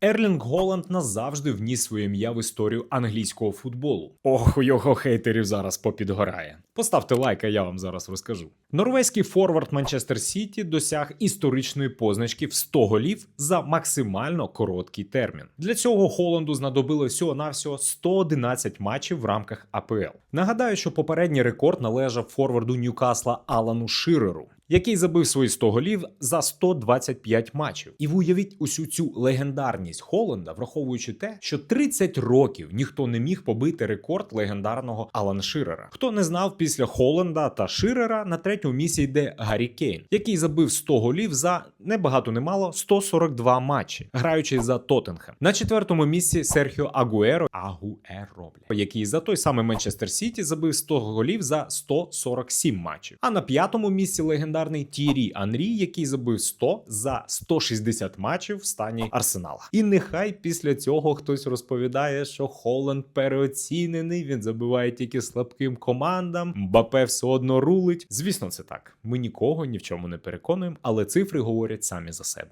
Ерлінг Голланд назавжди вніс своє ім'я в історію англійського футболу. Ох, його хейтерів зараз попідгорає. Поставте лайк, а я вам зараз розкажу. Норвезький форвард Манчестер Сіті досяг історичної позначки в 100 голів за максимально короткий термін. Для цього Холланду знадобило всього навсього 111 матчів в рамках АПЛ. Нагадаю, що попередній рекорд належав форварду Ньюкасла Алану Ширеру. Який забив свої 100 голів за 125 матчів, і уявіть усю цю легендарність Холланда, враховуючи те, що 30 років ніхто не міг побити рекорд легендарного Алана Ширера. Хто не знав, після Холланда та Ширера на третьому місці йде Гаррі Кейн, який забив 100 голів за небагато не мало 142 матчі, граючи за Тоттенхем. На четвертому місці Серхіо Агуеро Агуеро, який за той самий Манчестер Сіті забив 100 голів за 147 матчів. А на п'ятому місці легендарний Тірі Анрі, який забив 100 за 160 матчів в стані Арсенала. І нехай після цього хтось розповідає, що Холланд переоцінений, він забиває тільки слабким командам. Мбапе все одно рулить. Звісно, це так. Ми нікого ні в чому не переконуємо, але цифри говорять самі за себе.